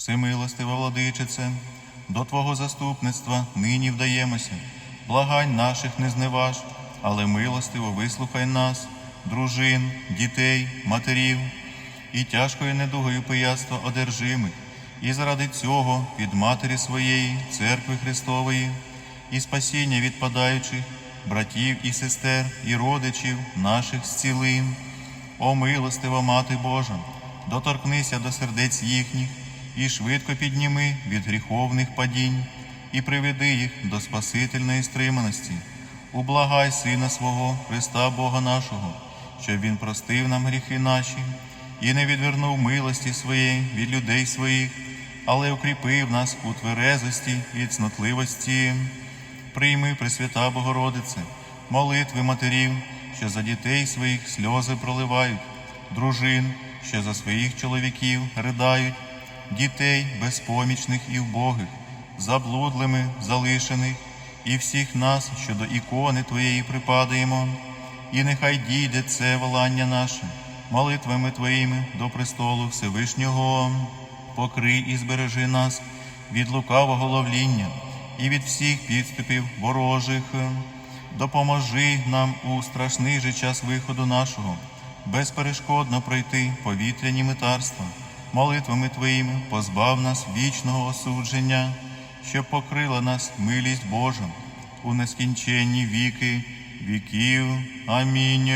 Всемилостива владичице, до Твого заступництва нині вдаємося, благань наших не зневаж, але милостиво вислухай нас, дружин, дітей, матерів і тяжкою недугою пияцтва одержимих, і заради цього від Матері своєї, Церкви Христової, і спасіння відпадаючих, братів і сестер, і родичів наших зцілин. О милостива Мати Божа, доторкнися до сердець їхніх і швидко підніми від гріховних падінь, і приведи їх до спасительної стриманості. Ублагай Сина свого, Христа Бога нашого, щоб Він простив нам гріхи наші і не відвернув милості своєї від людей своїх, але укріпив нас у тверезості і цнотливості. Прийми, Пресвята Богородице, молитви матерів, що за дітей своїх сльози проливають, дружин, що за своїх чоловіків ридають, дітей безпомічних і вбогих, заблудлими, залишених, і всіх нас, що до ікони Твоєї припадаємо, і нехай дійде це волання наше, молитвами Твоїми до престолу Всевишнього, покрий і збережи нас від лукавого ловління і від всіх підступів ворожих. Допоможи нам у страшний же час виходу нашого, безперешкодно пройти повітряні митарства, молитвами Твоїми позбав нас вічного осудження, що покрила нас милість Божа у нескінченні віки віків. Амінь.